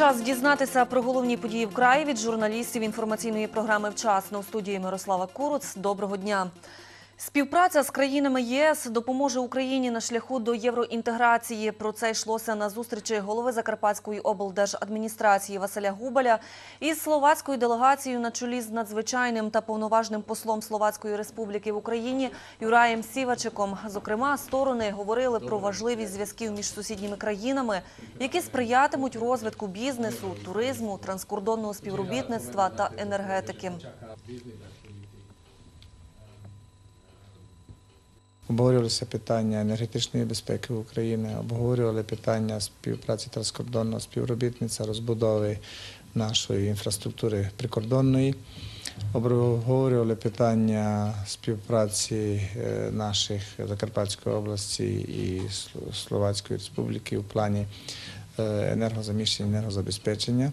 Час дізнатися про головні події в краї від журналістів інформаційної програми Вчасно у студії Мирослава Куруц. Доброго дня. Співпраця з країнами єС допоможе Україні на шляху до євроінтеграції. Про це йшлося на зустрічі голови Закарпатської облдержадміністрації Василя Губаля із словацькою делегацією на чолі з надзвичайним та повноважним послом Словацької Республіки в Україні Юраєм Сівачиком. Зокрема, сторони говорили про важливість зв'язків між сусідніми країнами, які сприятимуть розвитку бізнесу, туризму, транскордонного співробітництва та енергетики. Обговорювалися питання енергетичної безпеки України, обговорювали питання співпраці транскордонного співробітництва, розбудови нашої інфраструктури прикордонної. Обговорювали питання співпраці е, наших Закарпатської області і Словацької Республіки в плані е, енергозаміщення, енергозабезпечення.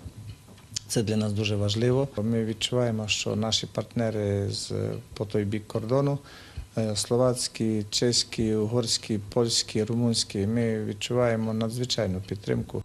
Це для нас дуже важливо. Ми відчуваємо, що наші партнери з по той бік кордону словацькі, чеські, угорські, польські, румунські. Ми відчуваємо надзвичайну підтримку.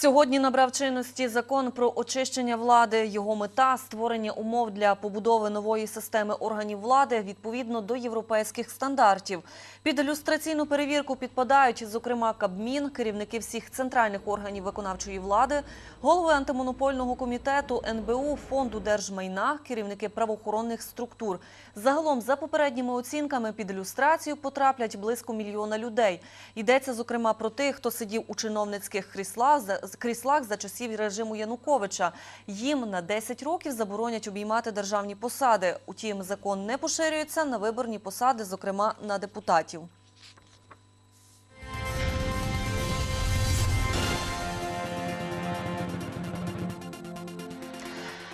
Сьогодні набрав чинності закон про очищення влади. Його мета створення умов для побудови нової системи органів влади відповідно до європейських стандартів. Під ілюстраційну перевірку підпадають, зокрема, Кабмін, керівники всіх центральних органів виконавчої влади, голови антимонопольного комітету, НБУ, фонду держмайна, керівники правоохоронних структур. Загалом, за попередніми оцінками, під ілюстрацію потраплять близько мільйона людей. Йдеться зокрема про тих, хто сидів у чиновницьких кріслах кріслах за часів режиму Януковича. Їм на 10 років заборонять обіймати державні посади. Утім, закон не поширюється на виборні посади, зокрема на депутатів.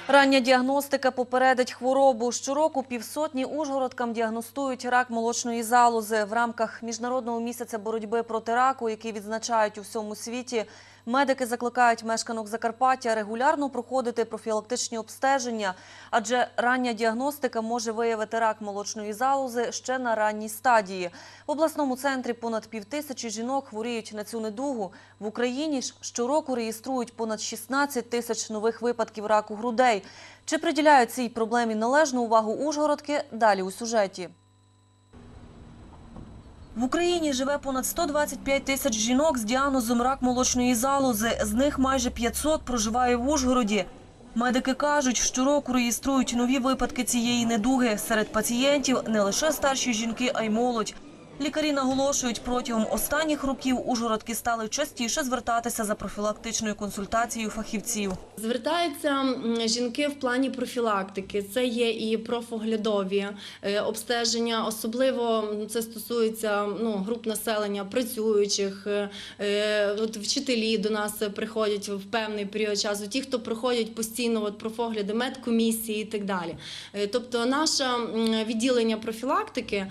Рання діагностика попередить хворобу. Щороку півсотні ужгородкам діагностують рак молочної залози. В рамках міжнародного місяця боротьби проти раку, який відзначають у всьому світі, медики закликають мешканок Закарпаття регулярно проходити профілактичні обстеження, адже рання діагностика може виявити рак молочної залози ще на ранній стадії. В обласному центрі понад півтисячі жінок хворіють на цю недугу. В Україні ж щороку реєструють понад 16 тисяч нових випадків раку грудей. Чи приділяють цій проблемі належну увагу Ужгородки? Далі у сюжеті. В Україні живе понад 125 тисяч жінок з діагнозом рак молочної залози. З них майже 500 проживає в Ужгороді. Медики кажуть, щороку реєструють нові випадки цієї недуги. Серед пацієнтів не лише старші жінки, а й молодь. Лікарі наголошують, протягом останніх років ужгородки стали частіше звертатися за профілактичною консультацією фахівців. Звертаються жінки в плані профілактики. Це є і профоглядові е, обстеження, особливо це стосується ну, груп населення, працюючих, е, е, от вчителі до нас приходять в певний період часу, ті, хто проходять постійно от, профогляди, медкомісії і так далі. Тобто, наше відділення профілактики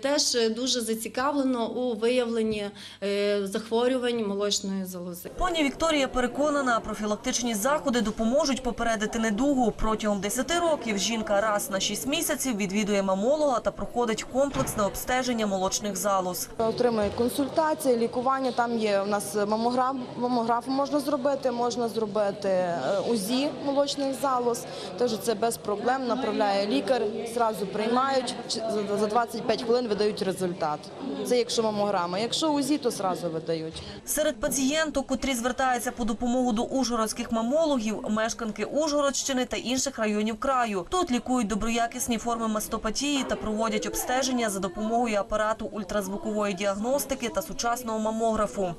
теж дуже зацікавлено у виявленні е, захворювань молочної залози. Пані Вікторія переконана, профілактичні заходи допоможуть попередити недугу. Протягом 10 років жінка раз на 6 місяців відвідує мамолога та проходить комплексне обстеження молочних залоз. Отримує консультації, лікування. Там є у нас мамограф, мамограф можна зробити, можна зробити е, УЗІ молочних залоз. Тож це без проблем. Направляє лікар, зразу приймають за- за 25 хвилин видають результат. Це якщо мамограма. Якщо УЗІ, то зразу видають. Серед пацієнток, котрі звертаються по допомогу до ужгородських мамологів, мешканки Ужгородщини та інших районів краю. Тут лікують доброякісні форми мастопатії та проводять обстеження за допомогою апарату ультразвукової діагностики та сучасного мамографу.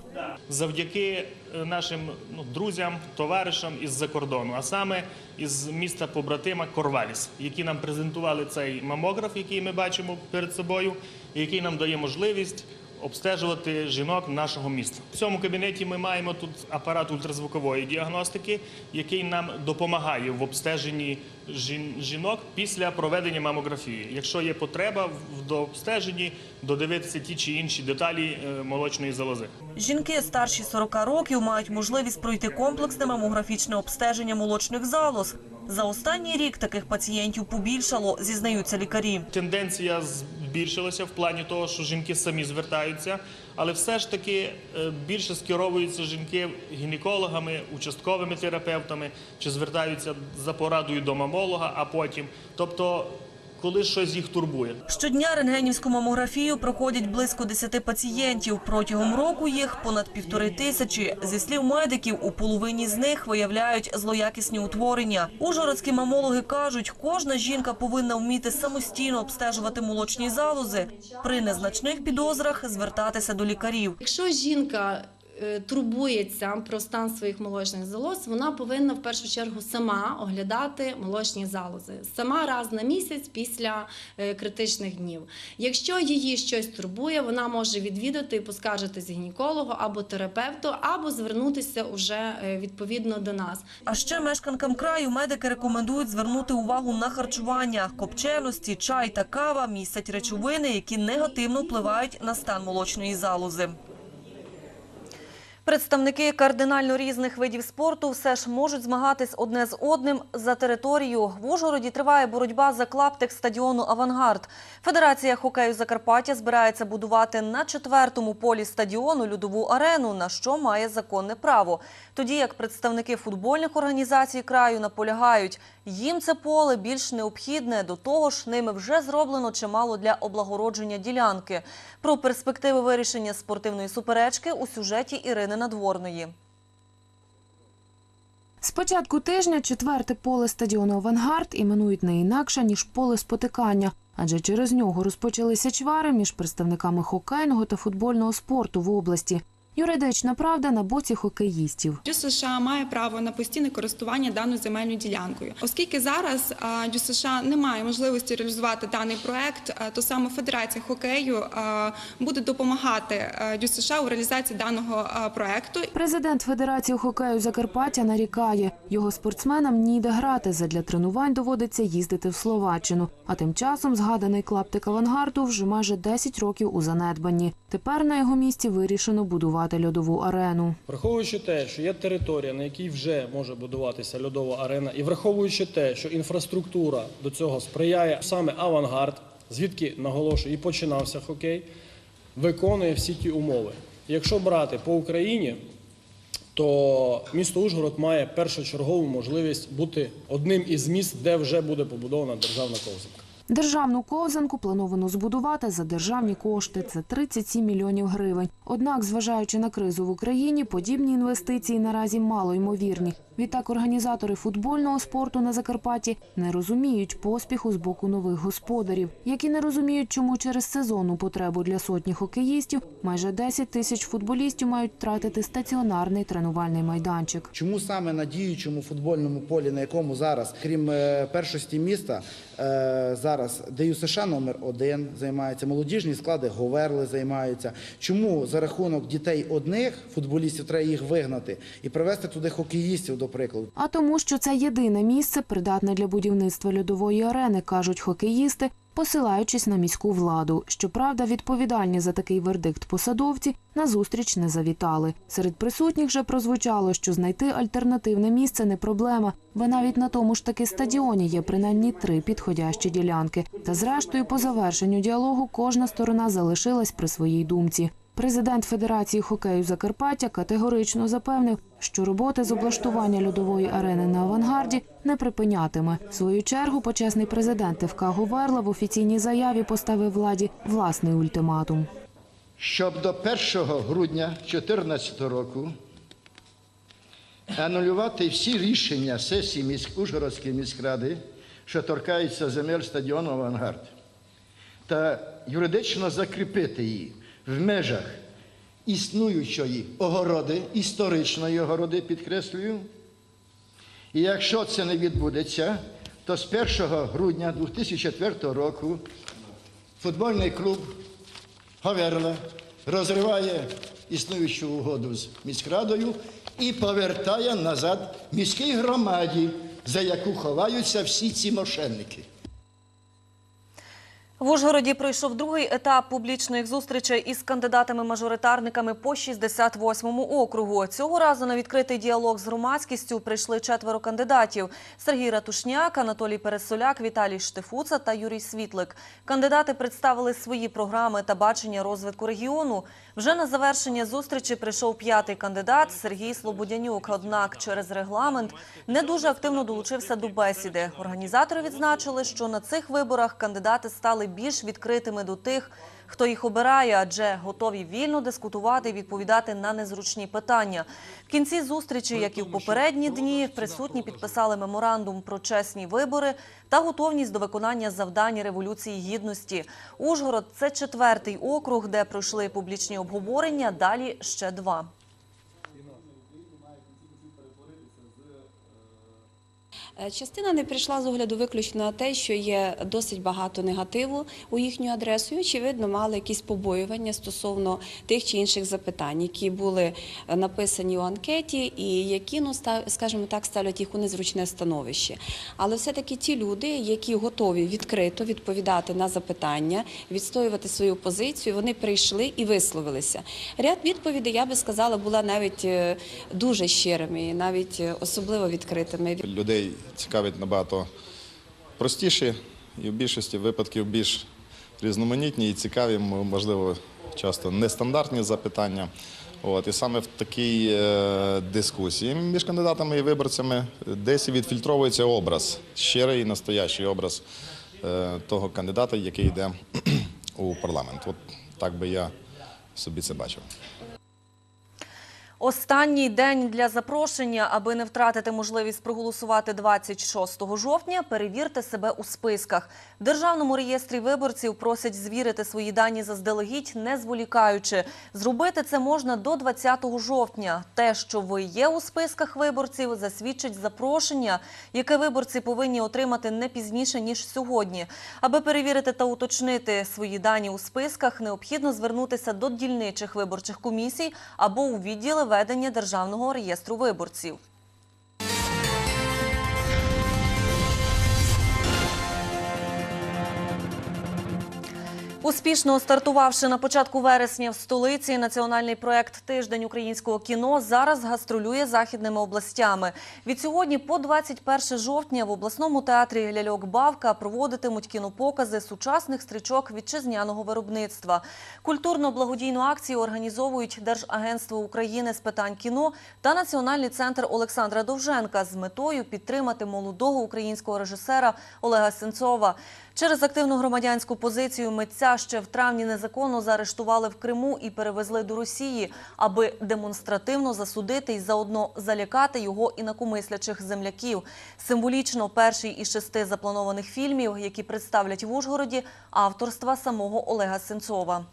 завдяки нашим ну, друзям, товаришам із-за кордону, а саме із міста побратима Корваліс, які нам презентували цей мамограф, який ми бачимо перед собою, який нам дає можливість обстежувати жінок нашого міста. В цьому кабінеті ми маємо тут апарат ультразвукової діагностики, який нам допомагає в обстеженні жін- жінок після проведення мамографії. Якщо є потреба в дообстеженні, додивитися ті чи інші деталі е, молочної залози. Жінки старші 40 років мають можливість пройти комплексне мамографічне обстеження молочних залоз. За останній рік таких пацієнтів побільшало, зізнаються лікарі. Тенденція з збільшилося в плані того, що жінки самі звертаються, але все ж таки е, більше скеровуються жінки гінекологами, участковими терапевтами чи звертаються за порадою до мамолога, а потім, тобто, коли щось їх турбує. Щодня рентгенівську мамографію проходять близько 10 пацієнтів. Протягом року їх понад півтори тисячі. Зі слів медиків, у половині з них виявляють злоякісні утворення. Ужгородські мамологи кажуть, кожна жінка повинна вміти самостійно обстежувати молочні залози. При незначних підозрах звертатися до лікарів. Якщо жінка турбується про стан своїх молочних залоз, вона повинна в першу чергу сама оглядати молочні залози. Сама раз на місяць після е, критичних днів. Якщо її щось турбує, вона може відвідати і поскаржитись гінекологу або терапевту, або звернутися уже е, відповідно до нас. А ще мешканкам краю медики рекомендують звернути увагу на харчування. Копченості, чай та кава містять речовини, які негативно впливають на стан молочної залози. Представники кардинально різних видів спорту все ж можуть змагатись одне з одним за територію. В Ужгороді триває боротьба за клаптик стадіону «Авангард». Федерація хокею Закарпаття збирається будувати на четвертому полі стадіону льодову арену, на що має законне право. Тоді як представники футбольних організацій краю наполягають, їм це поле більш необхідне, до того ж ними вже зроблено чимало для облагородження ділянки. Про перспективи вирішення спортивної суперечки у сюжеті Ірини Надворної. З початку тижня четверте поле стадіону «Авангард» іменують не інакше, ніж поле спотикання, адже через нього розпочалися чвари між представниками хокейного та футбольного спорту в області. Юридична правда на боці хокеїстів. Дю США має право на постійне користування даною земельною ділянкою, оскільки зараз а, Дю США не має можливості реалізувати даний проект, то саме Федерація хокею буде допомагати а, Дю США у реалізації даного проекту. Президент Федерації хокею Закарпаття нарікає, його спортсменам ніде грати, задля тренувань доводиться їздити в Словаччину. А тим часом згаданий клаптик авангарду вже майже 10 років у занедбанні. Тепер на його місці вирішено будувати льодову арену. Враховуючи те, що є територія, на якій вже може будуватися льодова арена, і враховуючи те, що інфраструктура до цього сприяє саме авангард, звідки наголошую і починався хокей, виконує всі ті умови. Якщо брати по Україні, то місто Ужгород має першочергову можливість бути одним із міст, де вже буде побудована державна ковзанка. Державну ковзанку плановано збудувати за державні кошти. Це 37 мільйонів гривень. Однак, зважаючи на кризу в Україні, подібні інвестиції наразі мало ймовірні. Відтак організатори футбольного спорту на Закарпатті не розуміють поспіху з боку нових господарів, які не розуміють, чому через сезонну потребу для сотні хокеїстів майже 10 тисяч футболістів мають тратити стаціонарний тренувальний майданчик. Чому саме на діючому футбольному полі, на якому зараз, крім е, першості міста, е, зараз ДЮСШ номер один займається, молодіжні склади Говерли займаються. Чому за рахунок дітей одних футболістів треба їх вигнати і привезти туди хокеїстів, до прикладу? А тому, що це єдине місце, придатне для будівництва льодової арени, кажуть хокеїсти, посилаючись на міську владу. Щоправда, відповідальні за такий вердикт посадовці на зустріч не завітали. Серед присутніх же прозвучало, що знайти альтернативне місце не проблема, бо навіть на тому ж таки стадіоні є принаймні три підходящі ділянки. Та зрештою, по завершенню діалогу, кожна сторона залишилась при своїй думці. Президент Федерації хокею Закарпаття категорично запевнив, що роботи з облаштування льодової арени на авангарді не припинятиме. В свою чергу почесний президент ФК Говерла в офіційній заяві поставив владі власний ультиматум. щоб до 1 грудня 2014 року анулювати всі рішення сесії міськ... Ужгородської міськради, що торкаються земель стадіону Авангард, та юридично закріпити її в межах існуючої огороди, історичної огороди, підкреслюю. І якщо це не відбудеться, то з 1 грудня 2004 року футбольний клуб Гаверла розриває існуючу угоду з міськрадою і повертає назад міській громаді, за яку ховаються всі ці мошенники. В Ужгороді пройшов другий етап публічних зустрічей із кандидатами-мажоритарниками по 68-му округу. Цього разу на відкритий діалог з громадськістю прийшли четверо кандидатів – Сергій Ратушняк, Анатолій Пересоляк, Віталій Штефуца та Юрій Світлик. Кандидати представили свої програми та бачення розвитку регіону. Вже на завершення зустрічі прийшов п'ятий кандидат – Сергій Слободянюк. Однак через регламент не дуже активно долучився до бесіди. Організатори відзначили, що на цих виборах кандидати стали більш відкритими до тих, хто їх обирає, адже готові вільно дискутувати і відповідати на незручні питання. В кінці зустрічі, як і в попередні дні, присутні підписали меморандум про чесні вибори та готовність до виконання завдань Революції Гідності. Ужгород – це четвертий округ, де пройшли публічні обговорення, далі ще два. Частина не прийшла з огляду виключно на те, що є досить багато негативу у їхню адресу. І, очевидно, мали якісь побоювання стосовно тих чи інших запитань, які були е, написані у анкеті, і які, ну скажімо так, ставлять їх у незручне становище. Але все-таки ті люди, які готові відкрито відповідати на запитання, відстоювати свою позицію, вони прийшли і висловилися. Ряд відповідей, я би сказала, була навіть е, дуже щирими, навіть е, особливо відкритими. Людей цікавить набагато простіші і в більшості випадків більш різноманітні і цікаві, можливо, часто нестандартні запитання. От, і саме в такій е, дискусії між кандидатами і виборцями десь відфільтровується образ, щирий і настоящий образ е, того кандидата, який йде у парламент. От так би я собі це бачив. Останній день для запрошення, аби не втратити можливість проголосувати 26 жовтня, перевірте себе у списках. В Державному реєстрі виборців просять звірити свої дані заздалегідь, не зволікаючи. Зробити це можна до 20 жовтня. Те, що ви є у списках виборців, засвідчить запрошення, яке виборці повинні отримати не пізніше, ніж сьогодні. Аби перевірити та уточнити свої дані у списках, необхідно звернутися до дільничих виборчих комісій або у відділи ведення Державного реєстру виборців. Успішно стартувавши на початку вересня в столиці, національний проект Тиждень українського кіно зараз гастролює західними областями. Від сьогодні по 21 жовтня в обласному театрі Ляльок Бавка проводитимуть кінопокази сучасних стрічок вітчизняного виробництва. Культурно-благодійну акцію організовують Держагентство України з питань кіно та Національний центр Олександра Довженка з метою підтримати молодого українського режисера Олега Сенцова. Через активну громадянську позицію митця ще в травні незаконно заарештували в Криму і перевезли до Росії, аби демонстративно засудити і заодно залякати його інакомислячих земляків. Символічно перший із шести запланованих фільмів, які представлять в Ужгороді, авторства самого Олега Сенцова.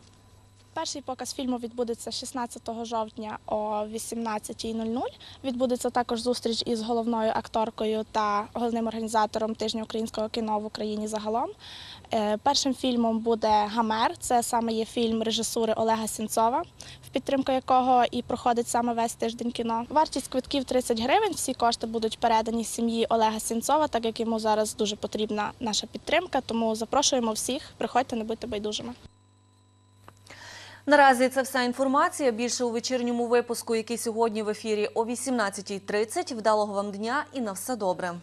Перший показ фільму відбудеться 16 жовтня о 18.00. Відбудеться також зустріч із головною акторкою та головним організатором тижня українського кіно в Україні загалом. Е, Першим фільмом буде Гамер. Це саме є фільм режисури Олега Сінцова, в підтримку якого і проходить саме весь тиждень кіно. Вартість квитків 30 гривень. Всі кошти будуть передані сім'ї Олега Сінцова, так як йому зараз дуже потрібна наша підтримка. Тому запрошуємо всіх. Приходьте, не будьте байдужими. Наразі це вся інформація. Більше у вечірньому випуску, який сьогодні в ефірі о 18.30. Вдалого вам дня і на все добре.